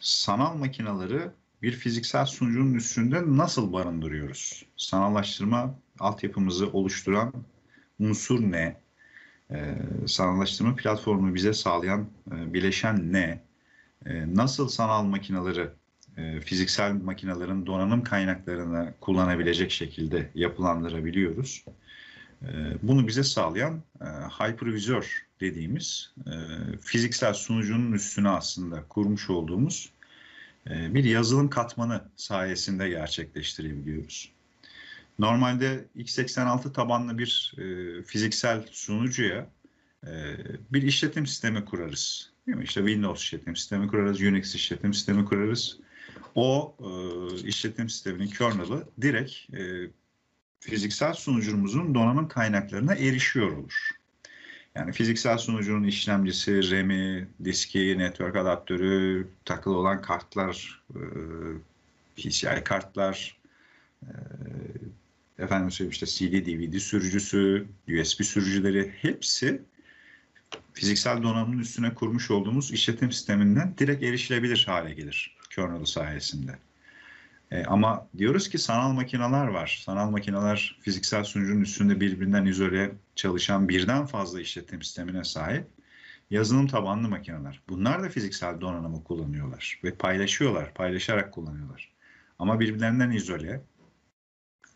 sanal makinaları bir fiziksel sunucunun üstünde nasıl barındırıyoruz? Sanallaştırma altyapımızı oluşturan unsur ne? Ee, sanallaştırma platformu bize sağlayan e, bileşen ne? Ee, nasıl sanal makinaları e, fiziksel makinelerin donanım kaynaklarını kullanabilecek şekilde yapılandırabiliyoruz? Ee, bunu bize sağlayan e, hypervisör dediğimiz e, fiziksel sunucunun üstüne aslında kurmuş olduğumuz e, bir yazılım katmanı sayesinde gerçekleştirebiliyoruz. Normalde x86 tabanlı bir fiziksel sunucuya bir işletim sistemi kurarız. Değil mi? İşte Windows işletim sistemi kurarız, Unix işletim sistemi kurarız. O e, işletim sisteminin kernel'ı direkt e, fiziksel sunucumuzun donanım kaynaklarına erişiyor olur. Yani fiziksel sunucunun işlemcisi, RAM'i, diski, network adaptörü, takılı olan kartlar, e, PCI kartlar, e, efendim söyleyeyim işte CD, DVD sürücüsü, USB sürücüleri hepsi fiziksel donanımın üstüne kurmuş olduğumuz işletim sisteminden direkt erişilebilir hale gelir kernel sayesinde. E, ama diyoruz ki sanal makineler var. Sanal makineler fiziksel sunucunun üstünde birbirinden izole çalışan birden fazla işletim sistemine sahip yazılım tabanlı makineler. Bunlar da fiziksel donanımı kullanıyorlar ve paylaşıyorlar, paylaşarak kullanıyorlar. Ama birbirlerinden izole.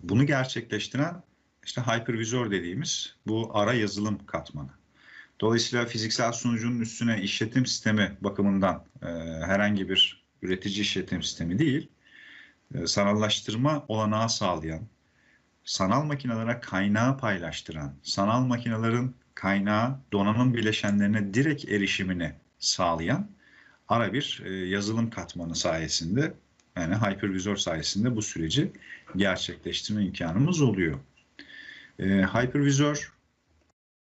Bunu gerçekleştiren işte hypervisor dediğimiz bu ara yazılım katmanı. Dolayısıyla fiziksel sunucunun üstüne işletim sistemi bakımından e, herhangi bir üretici işletim sistemi değil, sanallaştırma olanağı sağlayan, sanal makinelere kaynağı paylaştıran, sanal makinelerin kaynağı donanım bileşenlerine direkt erişimini sağlayan ara bir e, yazılım katmanı sayesinde yani hypervisor sayesinde bu süreci gerçekleştirme imkanımız oluyor. E, hypervisor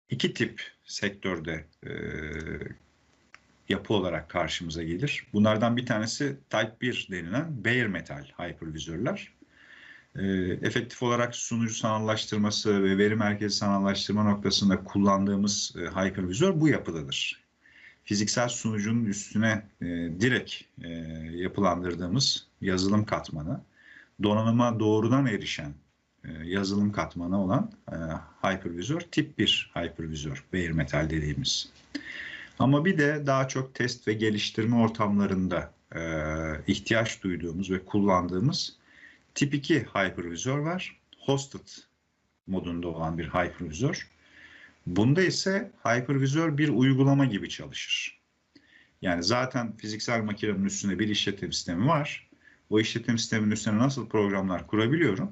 iki tip sektörde e, yapı olarak karşımıza gelir. Bunlardan bir tanesi Type 1 denilen bare metal hypervizörler. E, efektif olarak sunucu sanallaştırması ve veri merkezi sanallaştırma noktasında kullandığımız e, hypervizör bu yapıdadır. Fiziksel sunucunun üstüne e, direkt e, yapılandırdığımız yazılım katmanı, donanıma doğrudan erişen e, yazılım katmanı olan e, hypervizör tip 1 hypervizör, bare metal dediğimiz. Ama bir de daha çok test ve geliştirme ortamlarında e, ihtiyaç duyduğumuz ve kullandığımız tip 2 hypervisor var. Hosted modunda olan bir hypervisor. Bunda ise hypervisor bir uygulama gibi çalışır. Yani zaten fiziksel makinenin üstünde bir işletim sistemi var. O işletim sisteminin üstüne nasıl programlar kurabiliyorum?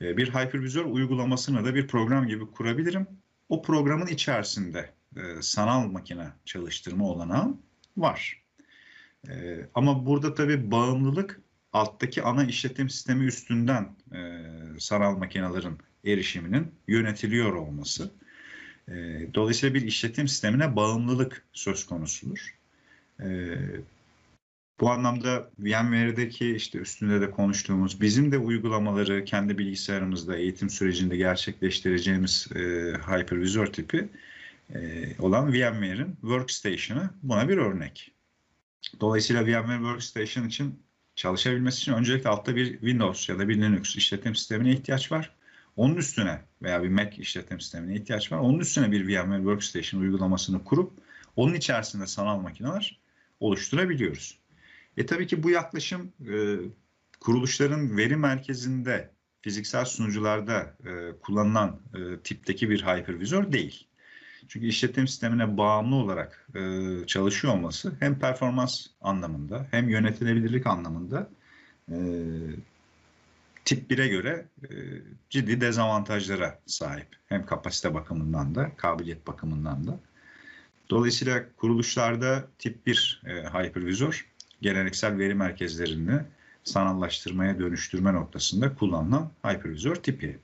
E, bir hypervisor uygulamasını da bir program gibi kurabilirim. O programın içerisinde e, sanal makine çalıştırma olanağı var. E, ama burada tabii bağımlılık alttaki ana işletim sistemi üstünden e, sanal makinelerin erişiminin yönetiliyor olması. Dolayısıyla bir işletim sistemine bağımlılık söz konusudur. Bu anlamda VMware'deki işte üstünde de konuştuğumuz bizim de uygulamaları kendi bilgisayarımızda eğitim sürecinde gerçekleştireceğimiz e, hypervisor tipi olan VMware'in Workstation'ı buna bir örnek. Dolayısıyla VMware Workstation için çalışabilmesi için öncelikle altta bir Windows ya da bir Linux işletim sistemine ihtiyaç var. Onun üstüne veya bir Mac işletim sistemine ihtiyaç var. Onun üstüne bir VMware Workstation uygulamasını kurup onun içerisinde sanal makineler oluşturabiliyoruz. E tabii ki bu yaklaşım e, kuruluşların veri merkezinde fiziksel sunucularda e, kullanılan e, tipteki bir hypervisor değil. Çünkü işletim sistemine bağımlı olarak e, çalışıyor olması hem performans anlamında hem yönetilebilirlik anlamında e, tip 1'e göre e, ciddi dezavantajlara sahip. Hem kapasite bakımından da, kabiliyet bakımından da. Dolayısıyla kuruluşlarda tip 1 e, hypervisor geleneksel veri merkezlerini sanallaştırmaya dönüştürme noktasında kullanılan hypervisor tipi.